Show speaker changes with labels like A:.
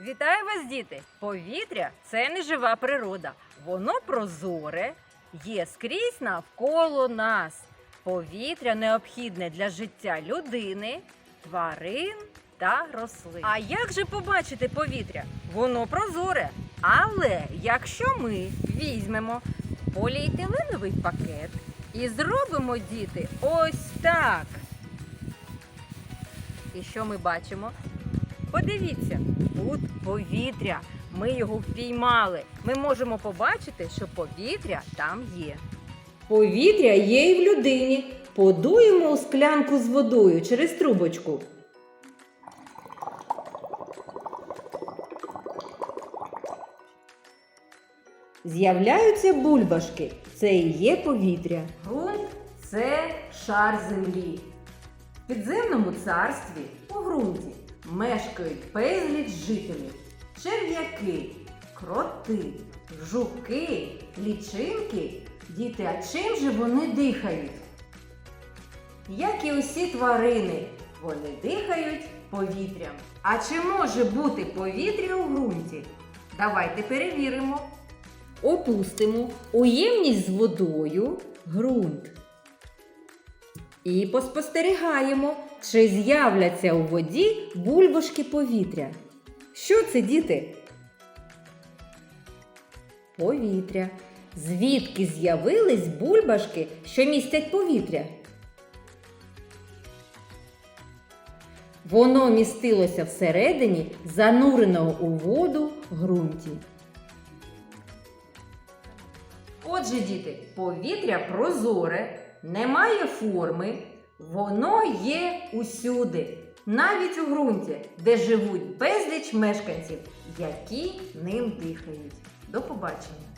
A: Вітаю вас, діти! Повітря це не жива природа. Воно прозоре, є скрізь навколо нас. Повітря необхідне для життя людини, тварин та рослин. А як же побачити повітря? Воно прозоре. Але якщо ми візьмемо поліетиленовий пакет і зробимо діти ось так. І що ми бачимо? Подивіться, тут повітря. Ми його впіймали. Ми можемо побачити, що повітря там є. Повітря є і в людині. Подуємо у склянку з водою через трубочку. З'являються бульбашки. Це і є повітря. Грунт це шар землі. В підземному царстві у ґрунті мешкають безліч жителів, черв'яки, кроти, жуки, лічинки. Діти, а чим же вони дихають? Як і усі тварини, вони дихають повітрям. А чи може бути повітря у ґрунті? Давайте перевіримо. Опустимо у ємність з водою ґрунт. І поспостерігаємо, чи з'являться у воді бульбашки повітря. Що це, діти? Повітря. Звідки з'явились бульбашки, що містять повітря? Воно містилося всередині зануреного у воду ґрунті. Отже, діти, повітря прозоре, не має форми, воно є усюди, навіть у ґрунті, де живуть безліч мешканців, які ним дихають. До побачення!